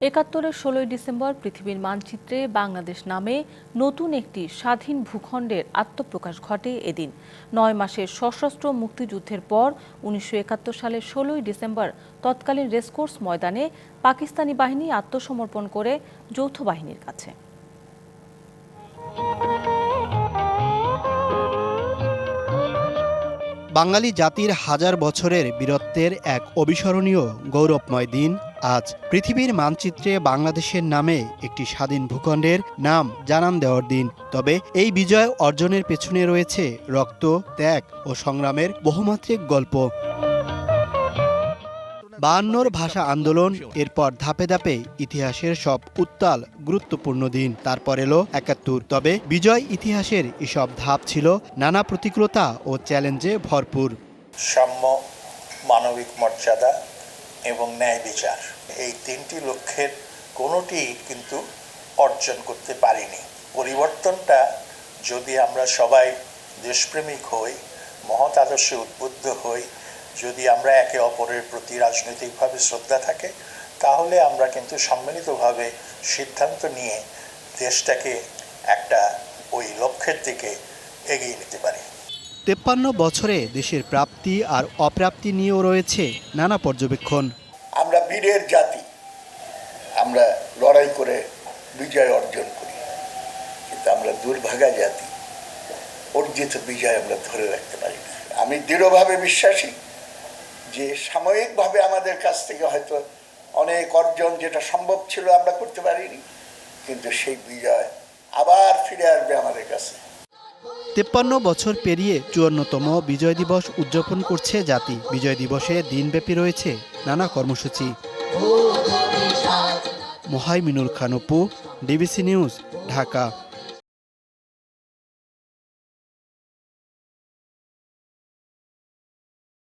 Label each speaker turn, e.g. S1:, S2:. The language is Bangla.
S1: একাত্তরের ষোলোই ডিসেম্বর পৃথিবীর মানচিত্রে বাংলাদেশ নামে নতুন একটি স্বাধীন ভূখণ্ডের আত্মপ্রকাশ ঘটে এদিন। নয় মাসের সশস্ত্র মুক্তিযুদ্ধের পর উনিশশো একাত্তর সালের ষোলোই ডিসেম্বর তৎকালীন রেসকোর্স ময়দানে পাকিস্তানি বাহিনী আত্মসমর্পণ করে যৌথ বাহিনীর কাছে।
S2: বাঙালি জাতির হাজার বছরের বীরত্বের এক অবিস্মরণীয় গৌরবময় দিন আজ পৃথিবীর মানচিত্রে বাংলাদেশের নামে একটি স্বাধীন ভূখণ্ডের নাম জানান দেওয়ার দিন। তবে এই বিজয় অর্জনের পেছনে রয়েছে রক্ত, ত্যাগ ও সংগ্রামের বহুমাত্রিক গল্প। বায়ান্নর ভাষা আন্দোলন, এরপর ধাপে ধাপে ইতিহাসের সব উত্তাল, গুরুত্বপূর্ণ দিন। তারপর এলো একাত্তর। তবে বিজয় ইতিহাসের এসব ধাপ ছিল নানা প্রতিকূলতা ও চ্যালেঞ্জে ভরপুর।
S3: সাম্য মানবিক মর্যাদা এবং ন্যায় বিচার। এই তিনটি লক্ষ্যের কোনোটি কিন্তু অর্জন করতে পারিনি। পরিবর্তনটা যদি আমরা সবাই দেশপ্রেমিক হই, মহৎ আদর্শে উদ্বুদ্ধ হই, যদি আমরা একে অপরের প্রতি রাজনৈতিকভাবে শ্রদ্ধা থাকে, তাহলে আমরা কিন্তু সম্মিলিতভাবে সিদ্ধান্ত নিয়ে দেশটাকে একটা ওই লক্ষ্যের দিকে এগিয়ে নিতে পারি।
S2: তেপ্পান্ন বছরে দেশের প্রাপ্তি আর অপ্রাপ্তি নিয়েও রয়েছে নানা পর্যবেক্ষণ।
S4: আমরা বীরের জাতি। আমরা লড়াই করে বিজয় অর্জন করি। কিন্তু আমরা দুর্ভাগা জাতি। অর্জিত বিজয় আমরা ধরে রাখতে পারি আমি দৃঢ়ভাবে বিশ্বাসী যে সাময়িকভাবে আমাদের কাছ থেকে হয়তো অনেক অর্জন যেটা সম্ভব ছিল আমরা করতে পারিনি। কিন্তু সেই বিজয় আবার ফিরে আসবে আমাদের কাছে।
S2: তেপ্পান্ন বছর পেরিয়ে চুয়ান্নতম বিজয় দিবস উদযাপন করছে জাতি। বিজয় দিবসে দিনব্যাপী রয়েছে নানা কর্মসূচি। Mohaiminul Khan Apu DBC news, Dhaka.